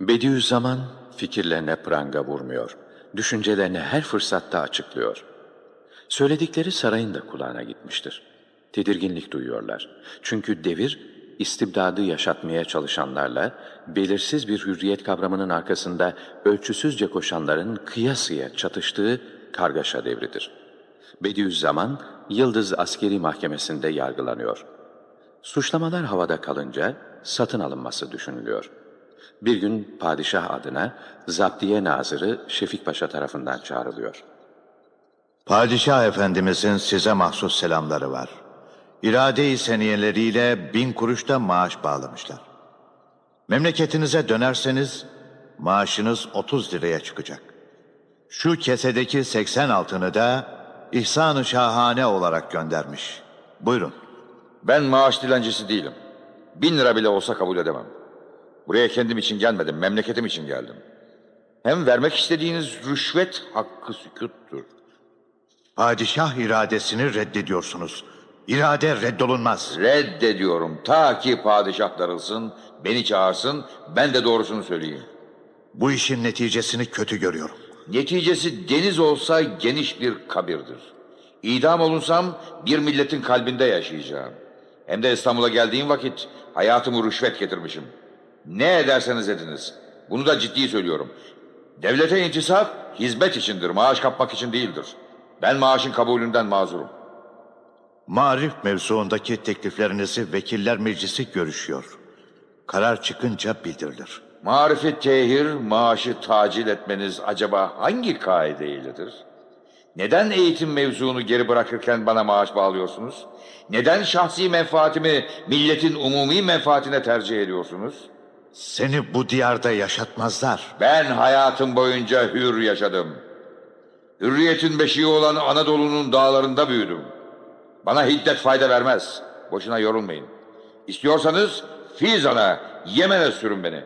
Bediüzzaman fikirlerine pranga vurmuyor. Düşüncelerini her fırsatta açıklıyor. Söyledikleri sarayın da kulağına gitmiştir. Tedirginlik duyuyorlar. Çünkü devir istibdadı yaşatmaya çalışanlarla belirsiz bir hürriyet kavramının arkasında ölçüsüzce koşanların kıyasıya çatıştığı kargaşa devridir. Bediüzzaman Yıldız Askeri Mahkemesi'nde yargılanıyor. Suçlamalar havada kalınca satın alınması düşünülüyor. Bir gün padişah adına Zaptiye Nazırı Şefik Paşa tarafından çağrılıyor. Padişah Efendimizin size mahsus selamları var. İrade-i seniyeleriyle bin kuruşta maaş bağlamışlar. Memleketinize dönerseniz maaşınız 30 liraya çıkacak. Şu kesedeki 80 altını da ihsan-ı şahane olarak göndermiş. Buyurun. Ben maaş dilencisi değilim. Bin lira bile olsa kabul edemem. Buraya kendim için gelmedim, memleketim için geldim. Hem vermek istediğiniz rüşvet hakkı sükuttur. Padişah iradesini reddediyorsunuz. İrade reddolunmaz. Reddediyorum ta ki padişah darılsın, beni çağırsın, ben de doğrusunu söyleyeyim. Bu işin neticesini kötü görüyorum. Neticesi deniz olsa geniş bir kabirdir. İdam olunsam bir milletin kalbinde yaşayacağım. Hem de İstanbul'a geldiğim vakit hayatımı rüşvet getirmişim. Ne ederseniz ediniz. Bunu da ciddi söylüyorum. Devlete intisap hizmet içindir, maaş kapmak için değildir. Ben maaşın kabulünden mazurum. Marif mevzuundaki tekliflerinizi vekiller meclisi görüşüyor. Karar çıkınca bildirilir. Marifi tehir, maaşı tacil etmeniz acaba hangi kaide iledir? Neden eğitim mevzunu geri bırakırken bana maaş bağlıyorsunuz? Neden şahsi menfaatimi milletin umumi menfaatine tercih ediyorsunuz? Seni bu diyarda yaşatmazlar. Ben hayatım boyunca hür yaşadım. Hürriyetin beşiği olan Anadolu'nun dağlarında büyüdüm. Bana hiddet fayda vermez. Boşuna yorulmayın. İstiyorsanız Fizan'a, Yemen'e sürün beni.